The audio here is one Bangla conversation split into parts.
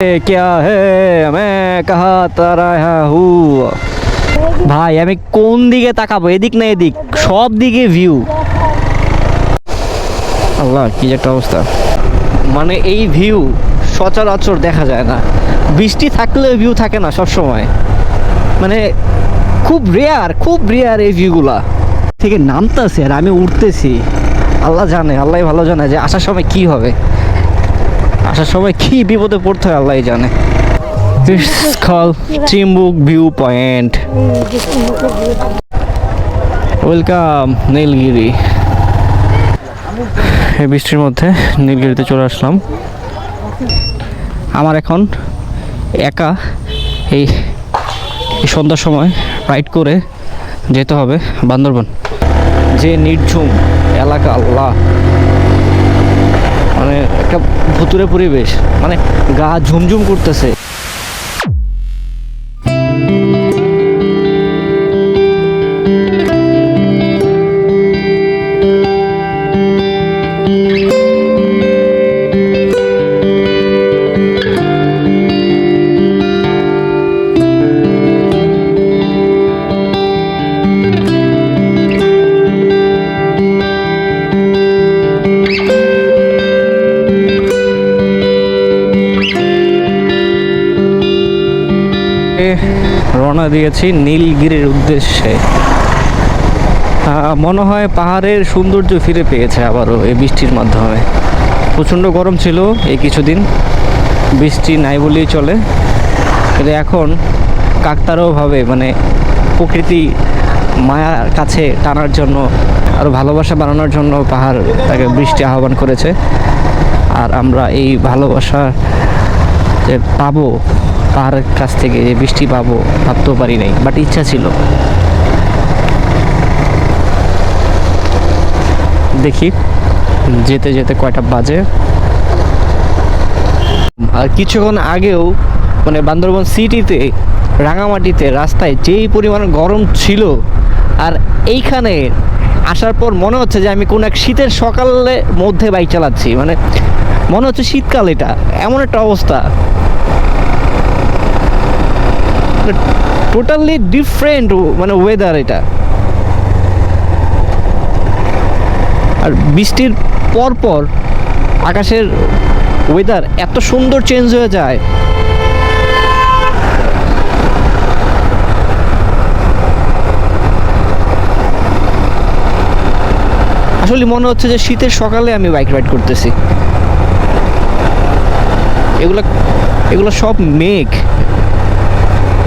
क्या है मैं कहा तारा হু ভাই আমি কোন দিকে তাকাবো এদিক না এদিক সব দিকে ভিউ আল্লাহ কি যে একটা অবস্থা মানে এই ভিউ সচরাচর দেখা যায় না বৃষ্টি থাকলেও ভিউ থাকে না সব সময় মানে খুব রেয়ার খুব রেয়ার এই ভিউগুলা থেকে নামতেছে আর আমি উঠতেছি আল্লাহ জানে আল্লাহ ভালো জানে যে আসার সময় কি হবে আসার সময় কি বিপদে পড়তে হয় আল্লাহ জানে। Chimbuk view point welcome Nilgiri এই বৃষ্টির মধ্যে নীলগিরিতে চলে আসলাম। আমার এখন একা এই সন্ধ্যার সময় রাইড করে যেতে হবে বান্দরবন। যে নির্ঝুম এলাকা, আল্লাহ। মানে একটা ভুতুরে পরিবেশ মানে গা ঝুমঝুম করতেছে। রওনা দিয়েছি নীলগিরির উদ্দেশ্যে। মনে হয় পাহাড়ের সৌন্দর্য ফিরে পেয়েছে আবারও এই বৃষ্টির মাধ্যমে। প্রচণ্ড গরম ছিল এই কিছুদিন। বৃষ্টি নাই বলেই চলে। কিন্তু এখন কাকতারোভাবে মানে প্রকৃতি মায়ার কাছে টানার জন্য আরও ভালোবাসা বানানোর জন্য পাহাড় তাকে বৃষ্টি আহ্বান করেছে। আর আমরা এই ভালোবাসা যে পাবো পাহাড়ের কাছ থেকে যে বৃষ্টি পাবো, ভাবতেও পারি নাই বাট ইচ্ছা ছিল। দেখি, যেতে যেতে কয়টা বাজে। আর কিছুক্ষণ আগেও মানে বান্দরবন সিটিতে, রাঙামাটিতে রাস্তায় যেই পরিমাণ গরম ছিল, আর এইখানে আসার পর মনে হচ্ছে যে আমি কোন এক শীতের সকালে মধ্যে বাইক চালাচ্ছি মানে মনে হচ্ছে শীতকাল এটা, এমন একটা অবস্থা। টোটালি ডিফারেন্ট মানে ওয়েদার এটা। আর বৃষ্টির পর পর আকাশের ওয়েদার এত সুন্দর চেঞ্জ হয়ে যায়। আসলে মনে হচ্ছে যে শীতের সকালে আমি বাইক রাইড করতেছি। এগুলো এগুলো সব মেঘ।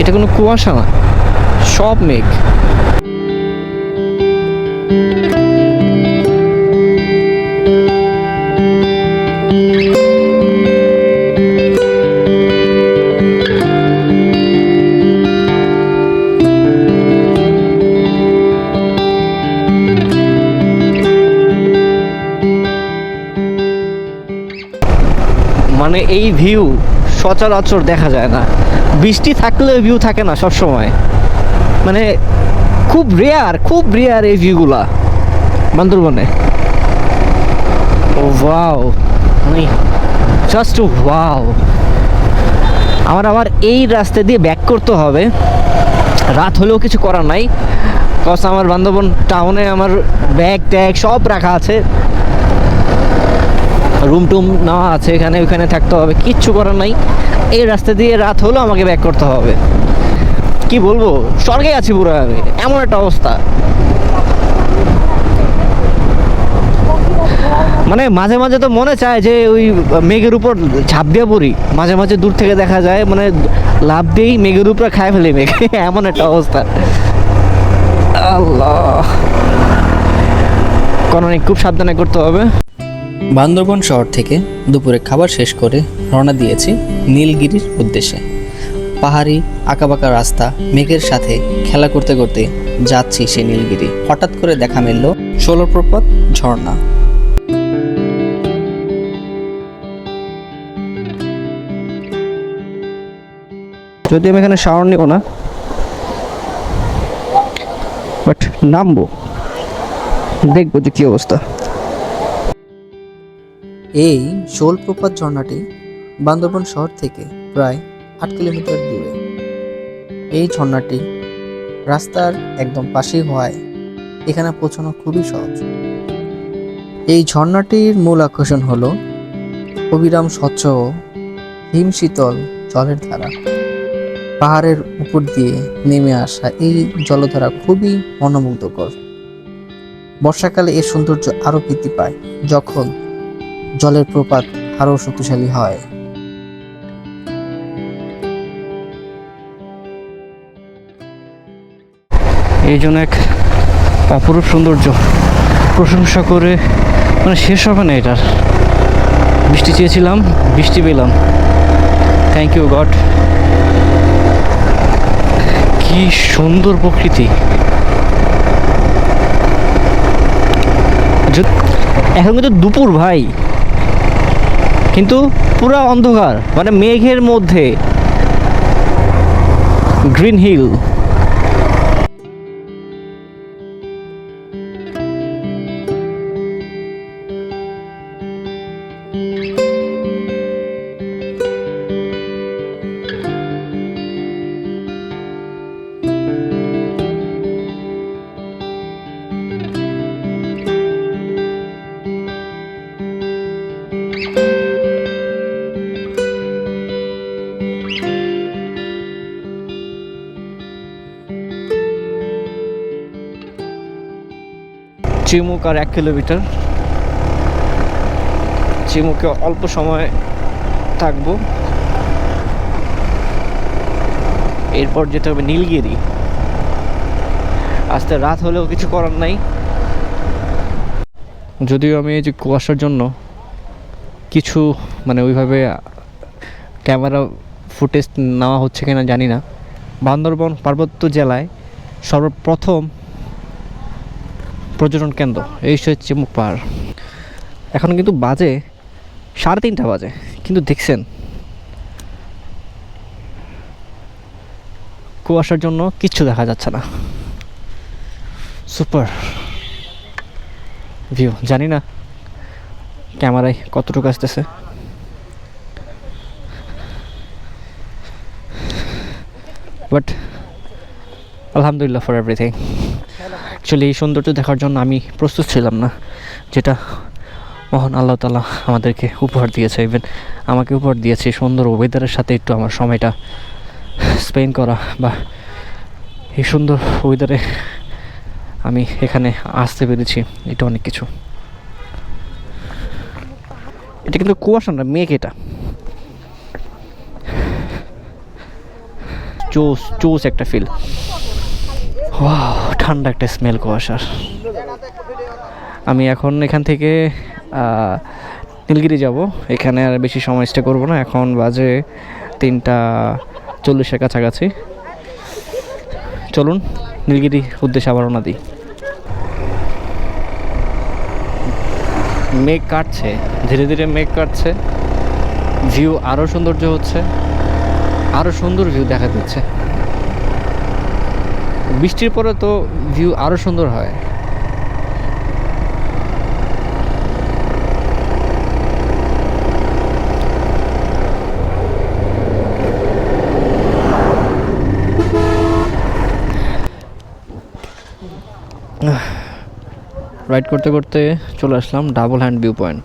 এটা কোনো কুয়াশা না সব মেঘ। মানে এই ভিউ সচরাচর দেখা যায় না। বৃষ্টি থাকলে ভিউ থাকে না সব সময় মানে খুব রেয়ার খুব রেয়ার এই ভিউগুলা বান্দরবনে। ও ওয়াও মানে জাস্ট ওয়াও আমার আবার এই রাস্তা দিয়ে ব্যাক করতে হবে। রাত হলেও কিছু করার নাই। কস আমার বান্দরবন টাউনে আমার ব্যাগ ট্যাগ সব রাখা আছে। রুম টুম নেওয়া আছে এখানে, ওইখানে থাকতে হবে, কিচ্ছু করার নাই। এই রাস্তা দিয়ে রাত হলেও আমাকে ব্যাক করতে হবে। কি বলব? স্বর্গে আছি পুরো আমি, এমন একটা অবস্থা। মানে মাঝে মাঝে তো মনে চায় যে ওই মেঘের উপর ঝাঁপ দিয়ে পড়ি। মাঝে মাঝে দূর থেকে দেখা যায় মানে লাভ দিয়েই মেঘের উপরে খায় ফেলে মেঘ। এমন একটা অবস্থা। আল্লাহ। কোনো খুব সাবধানে করতে হবে। বান্দরবন শহর থেকে দুপুরে খাবার শেষ করে রওনা দিয়েছি নীলগিরির উদ্দেশ্যে। পাহাড়ি, আঁকাবাঁকা রাস্তা, মেঘের সাথে খেলা করতে করতে যাচ্ছি সে নীলগিরি। হঠাৎ করে দেখা মিলল ষোলপ্রপাত ঝর্ণা। যদি আমি এখানে শাওয়ার নিব না বাট নামবো। দেখব যে কি অবস্থা। এই শোলপ্রপাত ঝর্ণাটি বান্দরবন শহর থেকে প্রায় আট কিলোমিটার দূরে। এই ঝর্ণাটি রাস্তার একদম পাশেই হওয়ায় এখানে পৌঁছানো খুবই সহজ। এই ঝর্ণাটির মূল আকর্ষণ হল অবিরাম স্বচ্ছ ও হিমশীতল জলের ধারা। পাহাড়ের উপর দিয়ে নেমে আসা এই জলধারা খুবই মনোমুগ্ধকর। বর্ষাকালে এর সৌন্দর্য আরও বৃদ্ধি পায় যখন জলের প্রপাত আরও শক্তিশালী হয়। এই জন্য এক অপরূপ সৌন্দর্য প্রশংসা করে মানে শেষ হবে না এটার। বৃষ্টি চেয়েছিলাম, বৃষ্টি পেলাম। থ্যাংক ইউ গড কি সুন্দর প্রকৃতি। এখন কিন্তু দুপুর, ভাই। কিন্তু পুরো অন্ধকার মানে মেঘের মধ্যে গ্রিন হিল। চিমুক আর এক কিলোমিটার। চিমুকে অল্প সময় থাকব। এরপর যেতে হবে নীলগিরি। আজকে রাত হলেও কিছু করার নাই। যদিও আমি এই যে কুয়াশার জন্য কিছু মানে ওইভাবে ক্যামেরা ফুটেজ নেওয়া হচ্ছে কিনা জানি না। বান্দরবন পার্বত্য জেলায় সর্বপ্রথম পর্যটন কেন্দ্র, এই হচ্ছে চিমুক পাহাড়। এখন কিন্তু বাজে সাড়ে তিনটা বাজে, কিন্তু দেখছেন, কুয়াশার জন্য কিচ্ছু দেখা যাচ্ছে না। সুপার ভিউ, জানি না ক্যামেরায় কতটুকু আসতেছে। বাট আলহামদুলিল্লাহ ফর এভরিথিং অ্যাকচুয়ালি এই সৌন্দর্য দেখার জন্য আমি প্রস্তুত ছিলাম না। যেটা মহান আল্লাহ তালা আমাদেরকে উপহার দিয়েছে। ইভেন আমাকে উপহার দিয়েছে। সুন্দর ওয়েদারের সাথে একটু আমার সময়টা স্পেন্ড করা বা এই সুন্দর ওয়েদারে আমি এখানে আসতে পেরেছি। এটা অনেক কিছু। এটা কিন্তু কুয়াশা না, মেঘ এটা। চোস চোস একটা ফিল ঠান্ডা একটা স্মেল কুয়াশার আমি এখন এখান থেকে নীলগিরি যাব। এখানে আর বেশি সময় স্টে করব না। এখন বাজে তিনটা চল্লিশের কাছাকাছি। চলুন, নীলগিরি উদ্দেশ্যে আবার রওনা দিই। মেঘ কাটছে, ধীরে ধীরে মেঘ কাটছে। ভিউ আরও সৌন্দর্য হচ্ছে। আরও সুন্দর ভিউ দেখা যাচ্ছে বৃষ্টির পরে তো ভিউ আরও সুন্দর হয়। রাইড করতে করতে চলে আসলাম ডাবল হ্যান্ড ভিউ পয়েন্ট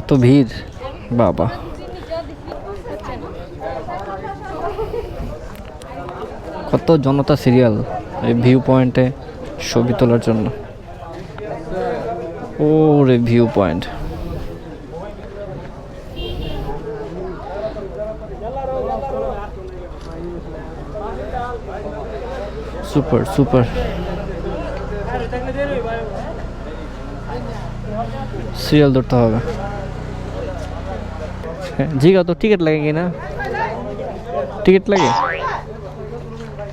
এত ভিড়? বাবা। কত জনতা সিরিয়াল এই ভিউ পয়েন্টে ছবি তোলার জন্য। ও রে view point. Super super. Serial ধরতে হবে। জিগা তো টিকিট লাগে কিনা? টিকিট লাগে?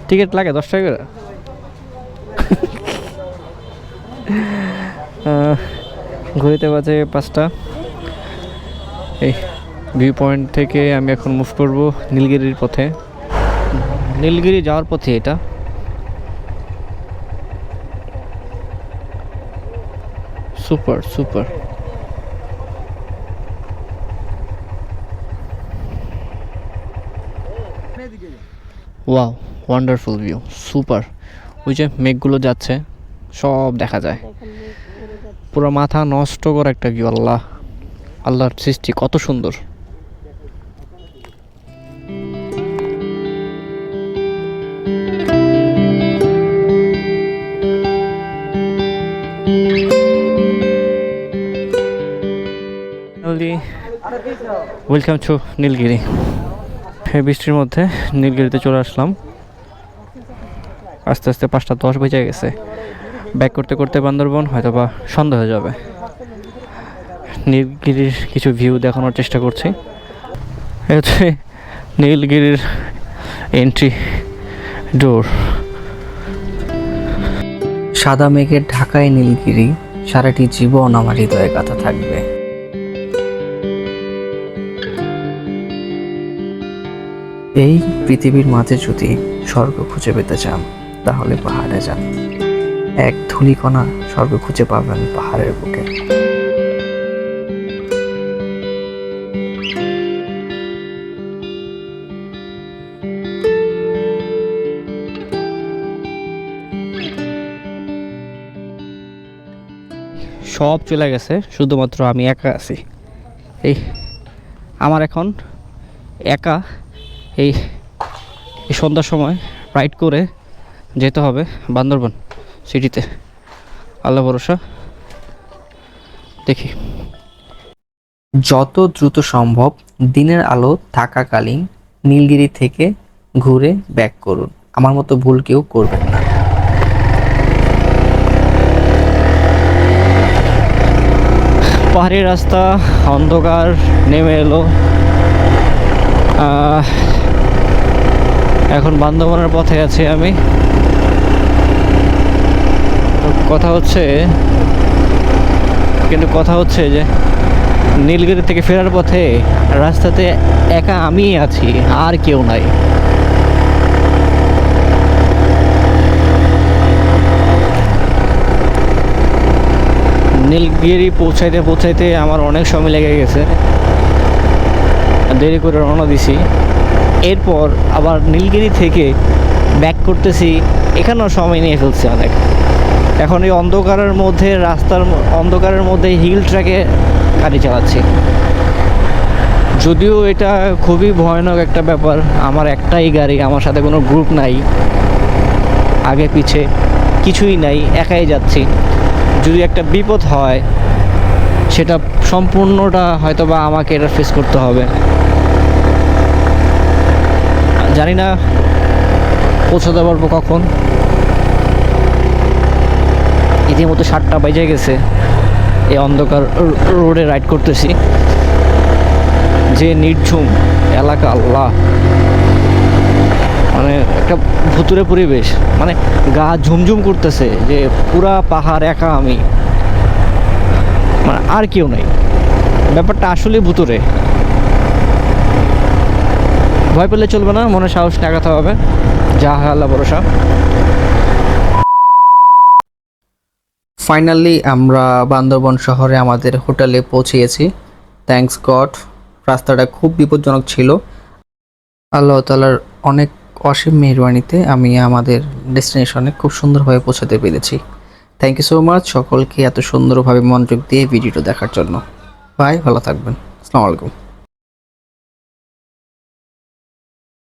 টিকিট লাগে, দশ টাকা করে? ঘুরিতে বাজে পাঁচটা। এই ভিউ পয়েন্ট থেকে আমি এখন মুভ করব নীলগিরির পথে। নীলগিরি যাওয়ার পথে এটা। Super super wow wonderful view super ওই যে মেঘগুলো যাচ্ছে, সব দেখা যায়। পুরো মাথা নষ্ট করা একটা ভিউ আল্লাহ। আল্লাহর সৃষ্টি, কত সুন্দর। ওয়েলকাম টু নীলগিরি এই বৃষ্টির মধ্যে নীলগিরিতে চলে আসলাম। আস্তে আস্তে পাঁচটা দশ বেজে গেছে। ব্যাক করতে করতে বান্দরবন হয়তো বা সন্ধ্যা হয়ে যাবে। নীলগিরির কিছু ভিউ দেখানোর চেষ্টা করছি। হচ্ছে নীলগিরির এন্ট্রি ডোর সাদা মেঘের ঢাকায় নীলগিরি, সারাটি জীবন আমার হৃদয়ে গাথা থাকবে। এই পৃথিবীর মাঝে যদি স্বর্গ খুঁজে পেতে চান, তাহলে পাহাড়ে যান। এক ধূলিকণা স্বর্গ খুঁজে পাবেন পাহাড়ের বুকে। সব চলে গেছে, শুধুমাত্র আমি একা আছি। এই, আমার এখন একা এই এই সন্ধ্যার সময় রাইড করে যেতে হবে বান্দরবন সিটিতে আল্লাহ ভরসা। দেখি। যত দ্রুত সম্ভব দিনের আলো থাকাকালীন নীলগিরি থেকে ঘুরে ব্যাক করুন। আমার মতো ভুল কেউ করবেন না। পাহাড়ি রাস্তা অন্ধকার নেমে এলো। এখন বান্দরবনের পথে আছি আমি। কথা হচ্ছে, কিন্তু কথা হচ্ছে যে নীলগিরি থেকে ফেরার পথে রাস্তাতে একা আমিই আছি, আর কেউ নাই। নীলগিরি পৌঁছাইতে পৌঁছাইতে আমার অনেক সময় লেগে গেছে। দেরি করে রওনা দিছি। এরপর আবার নীলগিরি থেকে ব্যাক করতেছি। এখানেও সময় নিয়ে ফেলছি অনেক। এখন এই অন্ধকারের মধ্যে, রাস্তার অন্ধকারের মধ্যে হিল ট্র্যাকে গাড়ি চালাচ্ছি। যদিও এটা খুবই ভয়ানক একটা ব্যাপার, আমার একটাই গাড়ি, আমার সাথে কোনো গ্রুপ নাই। আগে পিছে কিছুই নাই, একাই যাচ্ছি। যদি একটা বিপদ হয়, সেটা সম্পূর্ণটা হয়তো বা আমাকে এটা ফেস করতে হবে। জানি না পৌঁছাতে পারব কখন। ইতিমধ্যে সাতটা বেজে গেছে। এই অন্ধকার রোডে রাইড করতেছি। যে নির্ঝুম এলাকা, আল্লাহ। মানে একটা ভুতুরে পরিবেশ। মানে গা ঝুমঝুম করতেছে যে পুরা পাহাড় একা আমি। মানে আর কেউ নেই। ব্যাপারটা আসলে ভুতুরে। ভয় পেলে চলবে না, মনে সাহস লাগাতে হবে। যা হয় আল্লাহ ভরসা। ফাইনালি আমরা বান্দরবন শহরে আমাদের হোটেলে পৌঁছিয়েছি থ্যাঙ্কস গড রাস্তাটা খুব বিপজ্জনক ছিল। আল্লাহ তালার অনেক অসীম মেহরবানিতে আমি আমাদের ডেস্টিনেশনে খুব সুন্দরভাবে পৌঁছাতে পেরেছি। থ্যাংক ইউ সো মাচ সকলকে এত সুন্দরভাবে মনোযোগ দিয়ে ভিডিওটা দেখার জন্য। বাই ভালো থাকবেন। আসসালামু আলাইকুম।